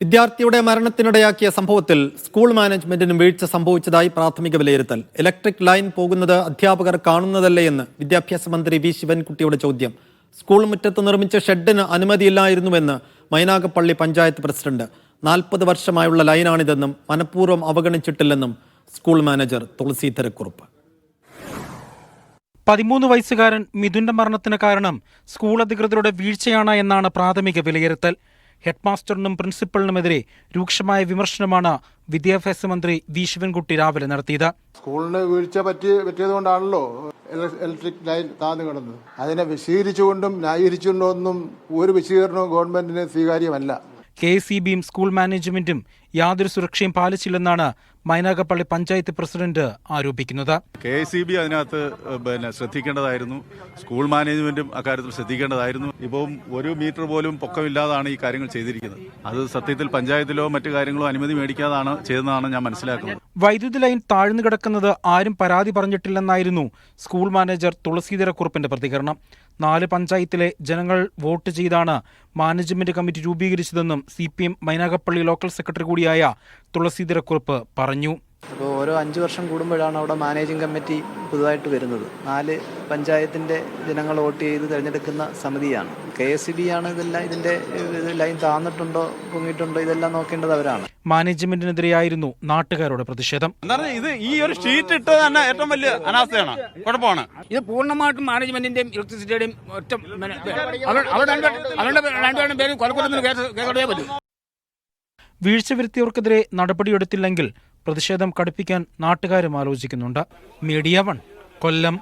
വിദ്യാർത്ഥിയുടെ മരണത്തിനിടയാക്കിയ സംഭവത്തിൽ സ്കൂൾ മാനേജ്മെന്റിനും വീഴ്ച സംഭവിച്ചതായി പ്രാഥമിക വിലയിരുത്തൽ. ഇലക്ട്രിക് ലൈൻ പോകുന്നത് അധ്യാപകർ കാണുന്നതല്ലേ എന്ന് വിദ്യാഭ്യാസ മന്ത്രി വി. ശിവൻകുട്ടിയുടെ ചോദ്യം. സ്കൂൾ മുറ്റത്ത് നിർമ്മിച്ച ഷെഡിന് അനുമതിയില്ലായിരുന്നുവെന്ന് മൈനാഗപ്പള്ളി പഞ്ചായത്ത് പ്രസിഡന്റ്. നാൽപ്പത് വർഷമായുള്ള ലൈനാണിതെന്നും മനഃപൂർവം അവഗണിച്ചിട്ടില്ലെന്നും സ്കൂൾ മാനേജർ തുളസീധരക്കുറുപ്പ് പതിമൂന്ന് വയസ്സുകാരൻ മിഥുന്റെ മരണത്തിന് കാരണം സ്കൂൾ അധികൃതരുടെ വീഴ്ചയാണ് എന്നാണ് പ്രാഥമിക വിലയിരുത്തൽ. ഹെഡ്മാസ്റ്ററിനും പ്രിൻസിപ്പലിനുമെതിരെ രൂക്ഷമായ വിമർശനമാണ് വിദ്യാഭ്യാസ മന്ത്രി വി. ശിവൻകുട്ടി രാവിലെ നടത്തിയത്. സ്കൂളിന് വീഴ്ച പറ്റി പറ്റിയതുകൊണ്ടാണല്ലോ ഇല- ഇലക്ട്രിക് ലൈൻ താന്നു കിടന്നത്. അതിനെ വിശീകരിച്ചുകൊണ്ടും ന്യായീകരിച്ചുകൊണ്ടും ഒന്നും ഒരു വിശീകരണവും ഗവൺമെന്റിന് സ്വീകാര്യമല്ല. കെ ഇ ബിയും സ്കൂൾ മാനേജ്മെന്റും യാതൊരു സുരക്ഷയും പാലിച്ചില്ലെന്നാണ് മൈനാകപ്പള്ളി പഞ്ചായത്ത് പ്രസിഡന്റ് ആരോപിക്കുന്നത്. കെ സി ബി അതിനകത്ത് പിന്നെ ശ്രദ്ധിക്കേണ്ടതായിരുന്നു. സ്കൂൾ മാനേജ്മെന്റും അക്കാര്യത്തിൽ ശ്രദ്ധിക്കേണ്ടതായിരുന്നു. ഇപ്പം ഒരു മീറ്റർ പോലും പൊക്കമില്ലാതാണ് ഈ കാര്യങ്ങൾ ചെയ്തിരിക്കുന്നത്. അത് സത്യത്തിൽ പഞ്ചായത്തിലോ മറ്റു കാര്യങ്ങളോ അനുമതി മേടിക്കാതാണ് ചെയ്തതെന്നാണ് ഞാൻ മനസ്സിലാക്കുന്നത്. വൈദ്യുതി ലൈൻ താഴ്ന്നു കിടക്കുന്നത് ആരും പരാതി പറഞ്ഞിട്ടില്ലെന്നായിരുന്നു സ്കൂൾ മാനേജർ തുളസീധരക്കുറുപ്പിന്റെ പ്രതികരണം. നാല് പഞ്ചായത്തിലെ ജനങ്ങൾ വോട്ട് ചെയ്താണ് management committee രൂപീകരിച്ചതെന്നും C P M Mynagappally local secretary കൂടിയായ തുളസീധരക്കുറുപ്പ് പറഞ്ഞു. അപ്പോൾ ഓരോ അഞ്ച് വർഷം കൂടുമ്പോഴാണ് അവിടെ മാനേജിംഗ് കമ്മിറ്റി പുതുതായിട്ട് വരുന്നത്. നാല് പഞ്ചായത്തിന്റെ ജനങ്ങൾ വോട്ട് ചെയ്ത് തിരഞ്ഞെടുക്കുന്ന സമിതിയാണ്. കെ എസ് സി ബി ആണ് ഇതെല്ലാം ഇതിന്റെ ലൈൻ താന്നിട്ടുണ്ടോ പൊങ്ങിയിട്ടുണ്ടോ ഇതെല്ലാം നോക്കേണ്ടത് അവരാണ്. മാനേജ്മെന്റിനെതിരെയായിരുന്നു നാട്ടുകാരുടെ പ്രതിഷേധം. ഇത് ഈ ഒരു ഷീറ്റ് ഇട്ടത് തന്നെ ഏറ്റവും വലിയ അനാസ്ഥയാണ്. കുഴപ്പമാണ്. ഇത് പൂർണമായിട്ടും മാനേജ്മെന്റിന്റെയും ഇലക്ട്രിസിറ്റിയുടെയും ഒറ്റ അവരുടെ രണ്ടുപേരും പേരും കേസ് പറ്റൂ. വീഴ്ച വരുത്തിയവർക്കെതിരെ നടപടിയെടുത്തില്ലെങ്കിൽ പ്രതിഷേധം കടുപ്പിക്കാൻ നാട്ടുകാരും ആലോചിക്കുന്നുണ്ട്. Media one Kollam.